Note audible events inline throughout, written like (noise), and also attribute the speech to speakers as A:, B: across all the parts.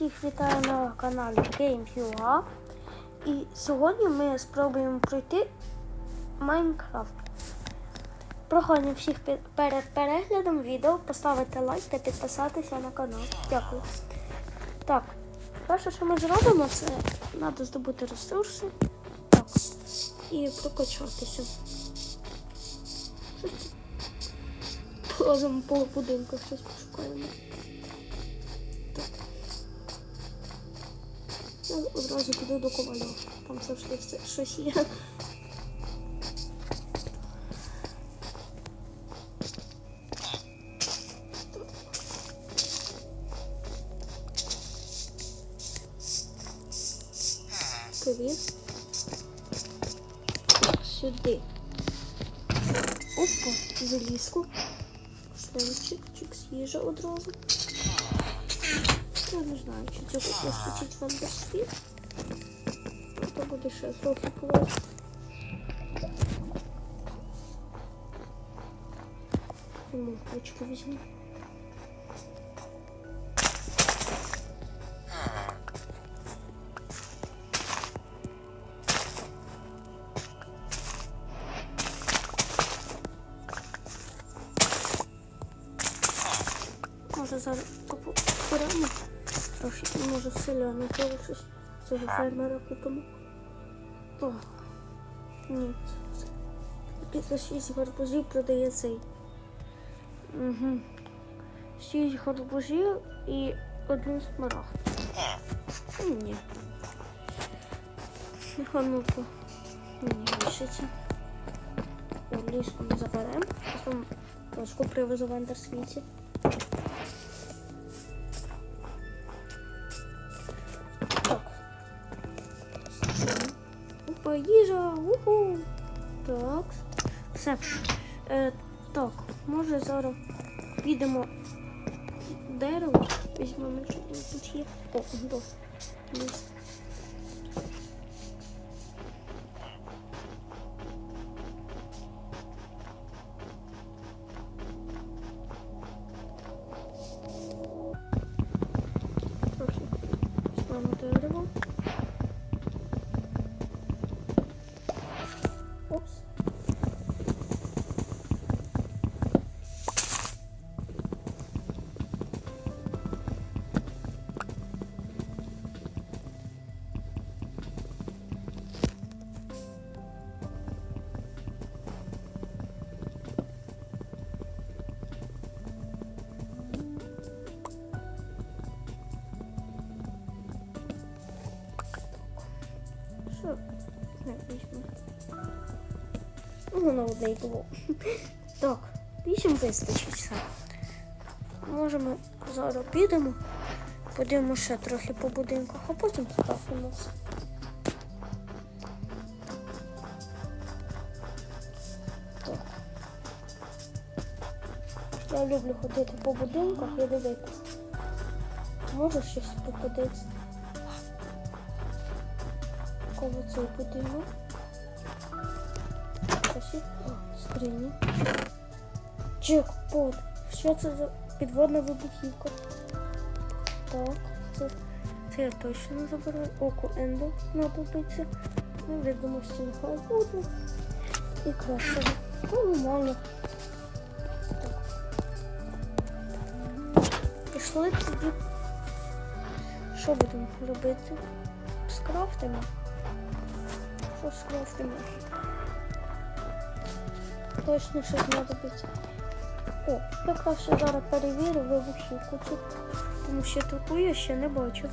A: Всіх вітаю на каналі GameHUA. І сьогодні ми спробуємо пройти Майнкрафт. Прохання всіх перед переглядом відео поставити лайк та підписатися на канал. Дякую. Так, перше, що ми зробимо, це треба здобути ресурси. Так. І прокачатися. Лазимо по будинках, щось пошукаємо. Я одразу піду до коваля. Там завжди все щось є. Знаю, чи цього вистачить в андерспід. То буде ще трохи поважно. Ну, ручку візьму. Може селяни того щось цього фермера купимо. О, ні. За 6 гарбузів продає цей. Угу. 6 гарбузів і один смарагд. Ні. А. Ні, лишиться. Ми заберемо. Потім точку привезу в андерсвіті. Уху. Так. Все. Е, так, може зараз підемо дерево. Візьмемо, що тут є. О, до. Одне було. (laughs) Так, вісім вистачить. Можемо зараз підемо, подивимо ще трохи по будинках, а потім. Так. Я люблю ходити по будинках і дивитися. Може щось попадеться. Коло цей будинок. О, скрині. Джекпот. Що це за підводна вибухівка? Так, це, це я точно заберу. Око Ендо знадобиться. Невідомості нехай буде. І красиво. Ну, нормально. Так. Пішли тоді. Що будемо робити? Скрафтимо. Що скрафтимо? Точно щось знадобиться. О, я краще зараз перевірю вибухівку цю, тому що таку я ще не бачив.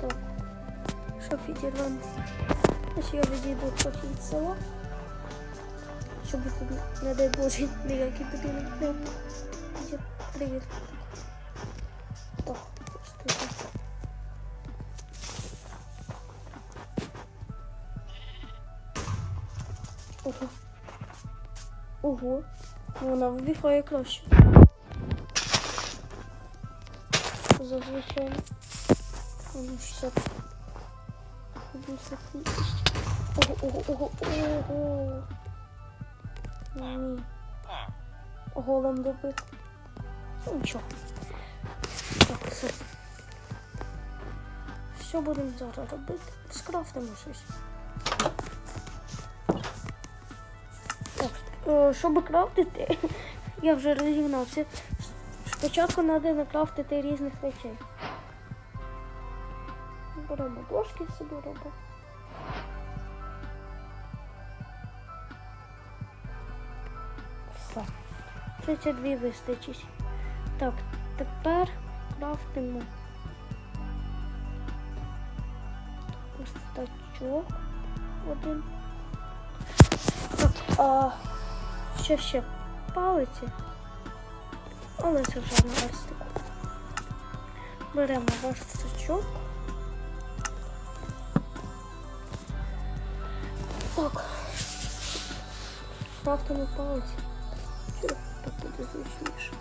A: Так, що підірвемо? Ось я відійду трохи від села, щоб тут, не дай Боже, ніякі тобі не. Привіт. Ого. Вона вибігає краще. Зазвичай. Ще. Більше кількість. Ого, ого, ого, ого. Ні. Голем добив. Ну, нічого. Так, все. Що будемо зараз робити? Скрафтимо щось. Щоб крафтити, (laughs) я вже розігнався. Спочатку треба накрафтити різних речей. Беремо дошки собі робимо. Все. 32 вистачить. Так, тепер крафтимо верстачок один. Так, а що ще палиці? Але це вже на верстику. Беремо верстачок. Так. Крафтимо палиці. Так буде зручніше?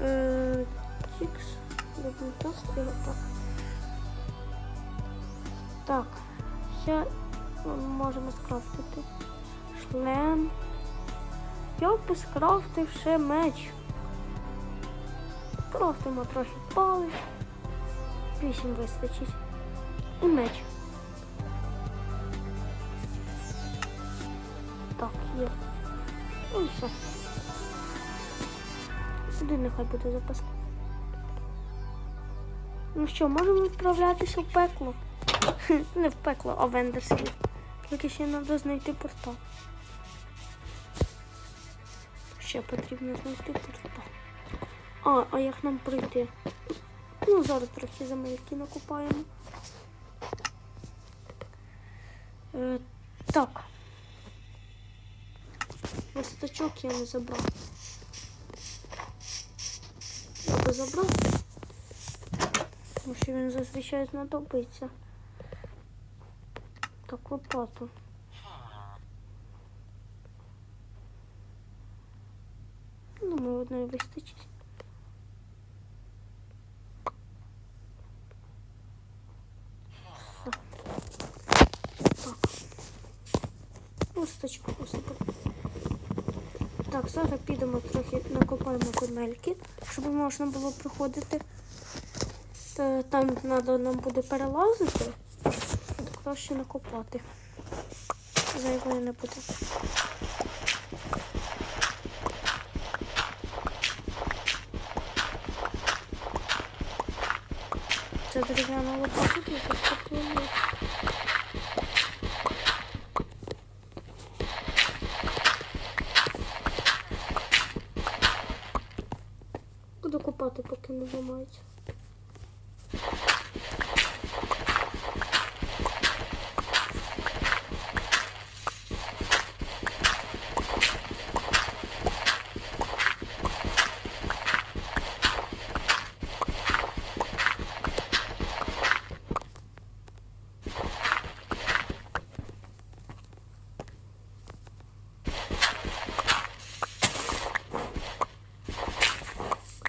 A: Е, Чікс. Робимо так і отак. Так, ще можемо скрафтити шлем. Я би скрафтив ще меч. Крафтимо трохи палець. Вісім вистачить. І меч. Так, є. Ну і все. Сюди нехай буде запаска. Ну що, можемо відправлятися в пекло? (laughs) Не в пекло, а в Ендерсвіт. Тільки ще треба знайти портал. Ще потрібно знайти портал. А, а як нам пройти? Ну, зараз трохи земельки накопаємо. Е, так. Листочок я не забрав. Я би забрав. Тому що він зазвичай знадобиться. Так, лопату. Одної вистачить. Так. Посипати. Так, зараз підемо трохи накопаємо земельки, щоб можна було проходити. Та Там треба нам буде перелазити, краще накопати. Зайвої не буде. Це дерев'яна лопата, дуже потрібно. Буду купати, поки не ламається.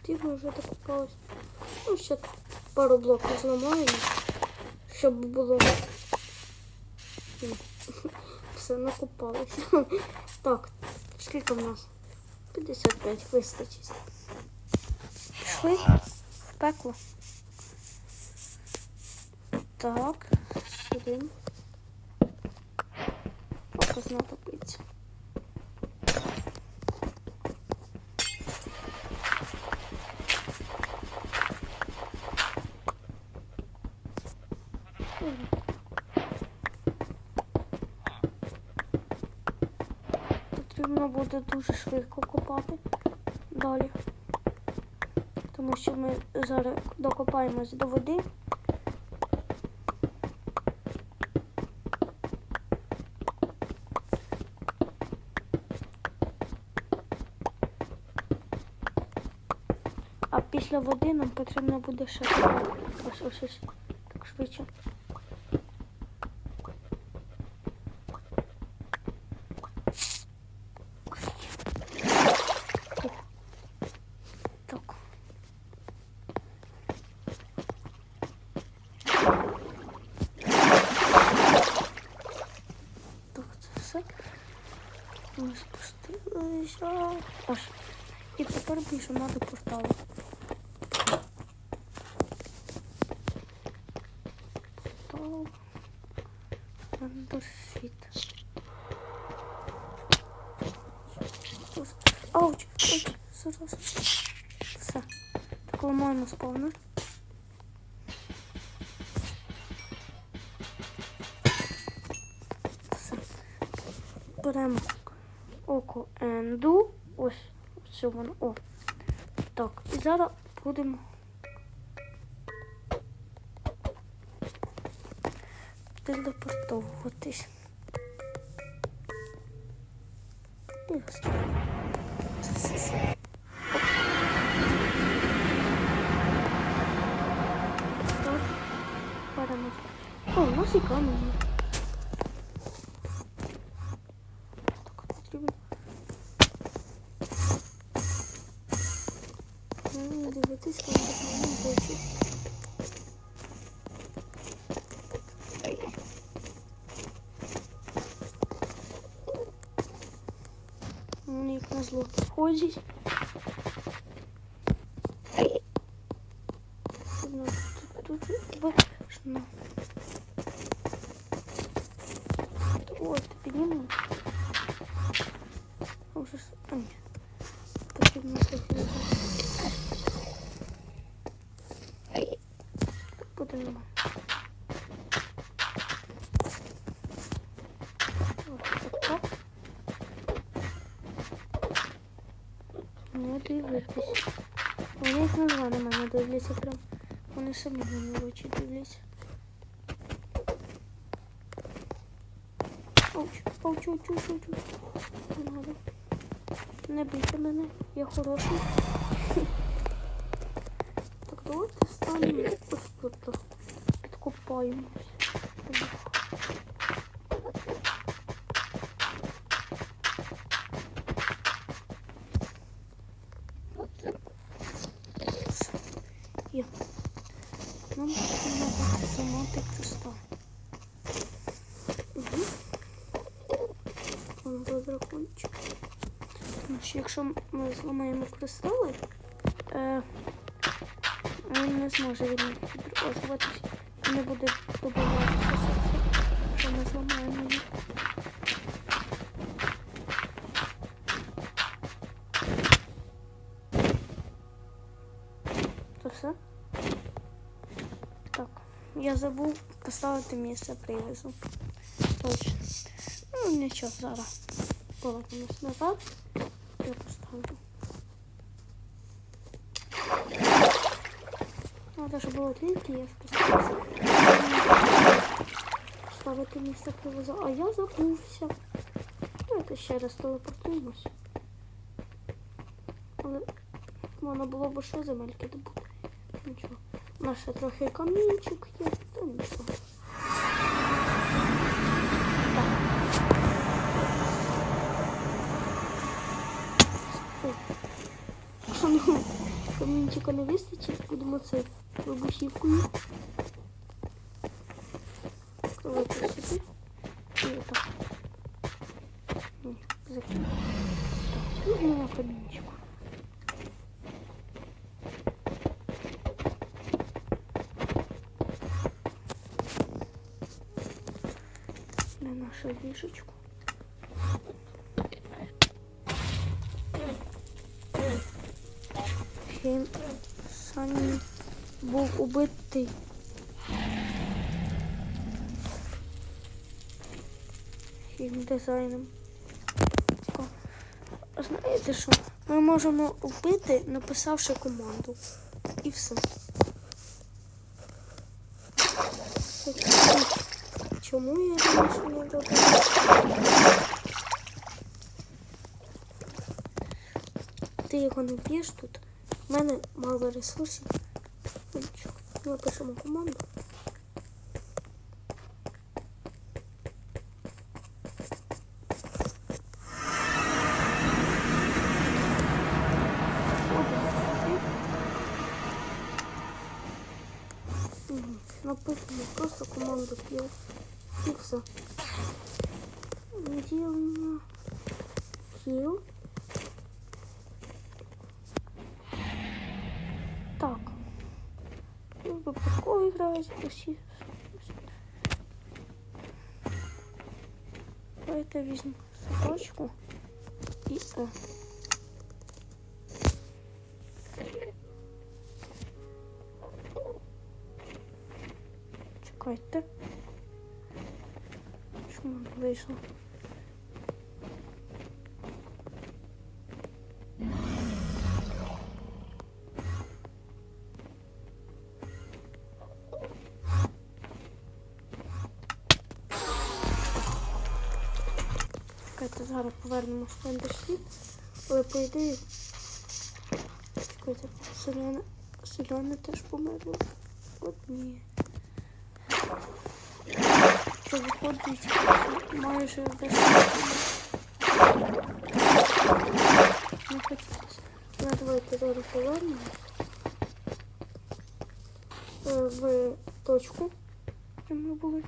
A: Потрібно вже докопалось. Ну, ще блоків зламаємо, щоб було все накопалося. Так, скільки в нас? 55 вистачить. Пішли в пекло. Так, сюди. Фокус Потрібно буде дуже швидко копати далі. Тому що ми зараз докопаємось до води. А після води нам потрібно буде ще. Ось ось ось так швидше. Ось. І тепер більше до порталу. Портал. Андерсвіт. Ауч! Ауч! Зараз. Все. Так ламаємо спавнер. Все. Беремо око енду. Ось, ось воно. О. Так, і зараз будемо. Телепортовуватись. О, у нас і камінь. Ну, Дивитись, коли так не хочу. Вони як на зло ходять. Ну, тут, тут важно. Ой, ти піднімемо. А вже ж... А, ні. Потрібно трохи назад. Буде нормально. Ось так. Не дивитись. Вони їх назва на мене дивляться прям. Вони самі на мене в очі дивляться. Ауч, ауч, ауч, ауч, ауч. Не надо. Не бийте мене, я хороший. Так, давайте станемо ось тут. Є. Нам потрібно буде зламати кристал. Угу. Вон за дракончик. Тому що якщо ми зламаємо кристали, е, він не зможе від них відроджуватись і не буде добиватися що ми зламаємо їх. То все? Так, я забув поставити місце привізу. Точно. Ну, нічого, зараз повернемось назад. Я поставлю. Щоб було тільки я спустився. Поставити місце привозу, а я забувся. Давайте ще раз телепортуємось. Але можна було б ще земельки добути. Нічого. У нас ще трохи камінчик є, то нічого. Ну, (laughs) камінчика не вистачить, будемо це вибухівкою. Давайте сюди. І отак. Ні, закрив. Так, і на камінчику. на нашу ліжечку. Убитий. Фільм дизайном. Знаєте що? Ми можемо вбити, написавши команду. І все. Чому я раніше не додала? Ти його не б'єш тут. У мене мало ресурсів. Ну, нічого, Ми пишемо команду. Мгм. Написано просто команду п'є. І все. Грають усі. Чекайте, візьму садочку і. Е. Чекайте. Чому не вийшло? В ендерсвіт. Але по ідеї. Чекайте, селяни, селяни теж померли. От ні. Це виходить майже безсмертно. Не хотілося. Ну, давайте зараз повернемо. Е, В точку, де ми були.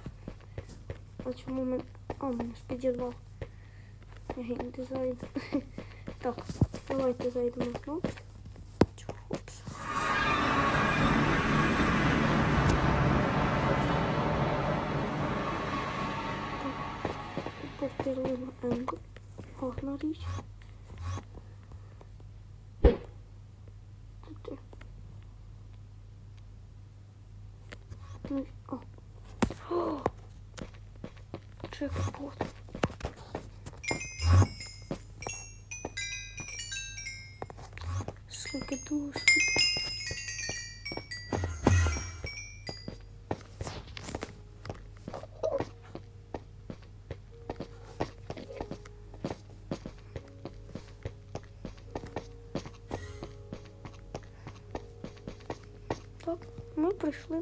A: А чому ми... А, сподівав. Геймдизайн. Так, давайте зайдемо знову. Хопс. Так, повторюємо енгл. Гарна річ. Тут. Ну, о. О! Джекпот. Скільки ми прийшли.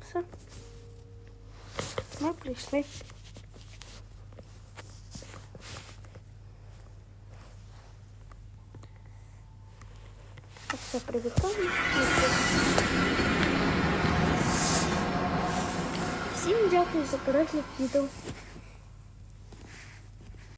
A: Все. Ми прийшли. Все привітання. Всім дякую за перегляд відео.